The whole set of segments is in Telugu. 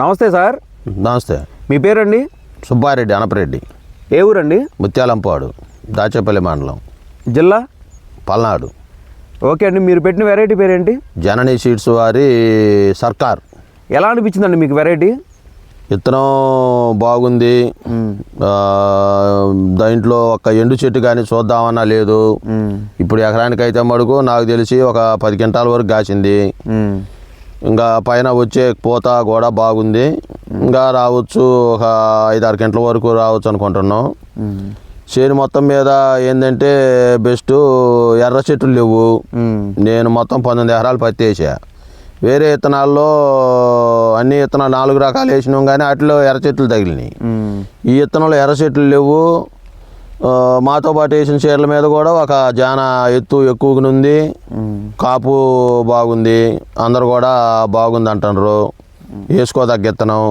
నమస్తే సార్. నమస్తే. మీ పేరండి? సుబ్బారెడ్డి అనపరెడ్డి. ఏ ఊరండి? ముత్యాలంపాడు దాచేపల్లి మండలం. జిల్లా? పల్నాడు. ఓకే అండి మీరు పెట్టిన వెరైటీ పేరేంటి? జననీ సీడ్స్ వారి సర్కార్. ఎలా అనిపించిందండి మీకు వెరైటీ? విత్తనం బాగుంది. దాంట్లో ఒక ఎండు చెట్టు కానీ చూద్దామన్నా లేదు. ఇప్పుడు ఎకరానికి అయితే మడుకు నాకు తెలిసి ఒక పది క్వింటాల వరకు కాసింది. ఇంకా పైన వచ్చే పూత కూడా బాగుంది. ఇంకా రావచ్చు ఒక ఐదారు గంటల వరకు రావచ్చు అనుకుంటున్నాం. చేను మొత్తం మీద ఏంటంటే బెస్ట్ ఎర్ర చెట్లు లేవు. నేను మొత్తం పంతొమ్మిది ఎకరాలు పత్తి వేసా. వేరే విత్తనాల్లో అన్ని విత్తనాలు నాలుగు రకాలు వేసినాం కానీ వాటిలో ఎర్ర చెట్లు తగిలినాయి. ఈ విత్తనంలో ఎర్ర చెట్లు లేవు. మాతో పాటు వేసిన చీరల మీద కూడా ఒక జాన ఎత్తు ఎక్కువగా ఉంది కాపు బాగుంది. అందరు కూడా బాగుంది అంటున్నారు. వేసుకోదగ్గ విత్తనం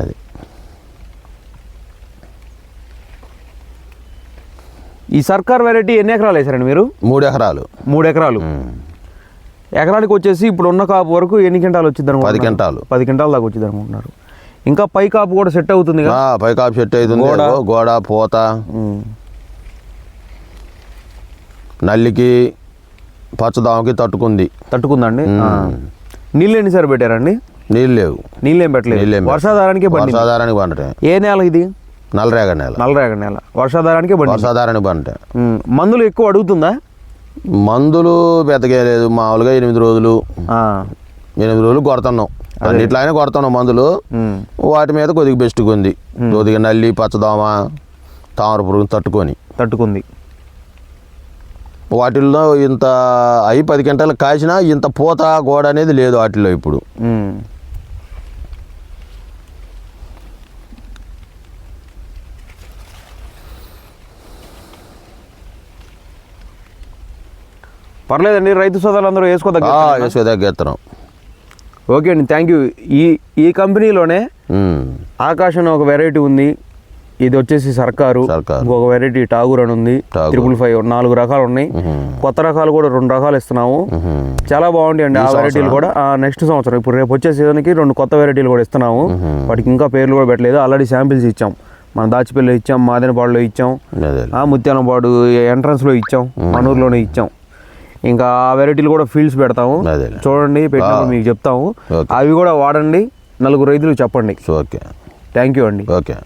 అది. ఈ సర్కార్ వెరైటీ ఎన్ని ఎకరాలు వేసారండి మీరు? మూడు ఎకరాలు. మూడు ఎకరాలు. ఎకరానికి వచ్చేసి ఇప్పుడు ఉన్న కాపు వరకు ఎన్ని క్వింటాలు వచ్చింది పది క్వింటాలు. పది క్వింటాల దాకా వచ్చింది అనుకుంటున్నారు ఇంకా పై కాపు కూడా సెట్ అవుతుంది ఆ, పైకాపు చెట్టు అవుతుంది. గోడ. పూత. నల్లికి పచ్చదామకి తట్టుకుంది. తట్టుకుందండి. నీళ్ళు ఎన్నిసార్లు పెట్టారండి? నీళ్ళు లేవు. నీళ్ళు ఏం పెట్టలేదు. నీళ్ళు. వర్షాధారానికే వర్షాధారానికి పండటం ఏ నేల ఇది? నల్లరేగ నేల. నల్లరేగడి నేల. వర్షాధారానికే వర్షాధారానికి పంట మందులు ఎక్కువ అడుగుతుందా? మందులు బెతకేయలేదు మామూలుగా ఎనిమిది రోజులు. ఎనిమిది రోజులు కొడుతున్నాం. అన్నిట్లానే కొడుతున్నాం మందులు. ఉమ్. వాటి మీద కొద్దిగా బెస్ట్గా ఉంది కొద్దిగా నల్లి పచ్చదోమ తామర పురుగు తట్టుకొని. తట్టుకుంది. వాటిల్లో ఇంత అయి పది గంటలు కాసినా ఇంత పూత గోడ అనేది లేదు వాటిల్లో ఇప్పుడు. పర్లేదండి రైతు సోదరులు అందరూ వేసుకోదగ్గ వేసేదాకా ఎత్తనం. ఓకే అండి థ్యాంక్ యూ ఈ ఈ కంపెనీలోనే ఆకాశం అని ఒక వెరైటీ ఉంది. ఇది వచ్చేసి సర్కారు. ఇంకొక వెరైటీ టాగూర్ అని ఉంది. టాగూర్. త్రిపుల్ ఫైవ్ నాలుగు రకాలు ఉన్నాయి. కొత్త రకాలు కూడా రెండు రకాలు ఇస్తున్నాము. చాలా బాగుంటాయి అండి ఆ వెరైటీలు కూడా. నెక్స్ట్ సంవత్సరం ఇప్పుడు రేపు వచ్చే సీజన్కి రెండు కొత్త వెరైటీలు కూడా ఇస్తున్నాము. వాటికి ఇంకా పేర్లు కూడా పెట్టలేదు. ఆల్రెడీ శాంపిల్స్ ఇచ్చాం. మన దాచిపల్లిలో ఇచ్చాం మాదనపాడులో ఇచ్చాం. ముత్యాలంపాడు ఎంట్రన్స్లో ఇచ్చాం. మనూరులోనే ఇచ్చాం. ఇంకా ఆ వెరైటీలు కూడా ఫీల్డ్స్ పెడతాము. చూడండి పెట్టినప్పుడు మీకు చెప్తాము. అవి కూడా వాడండి నలుగురు రైతులకు చెప్పండి. ఓకే. థ్యాంక్ యూ అండి. ఓకే.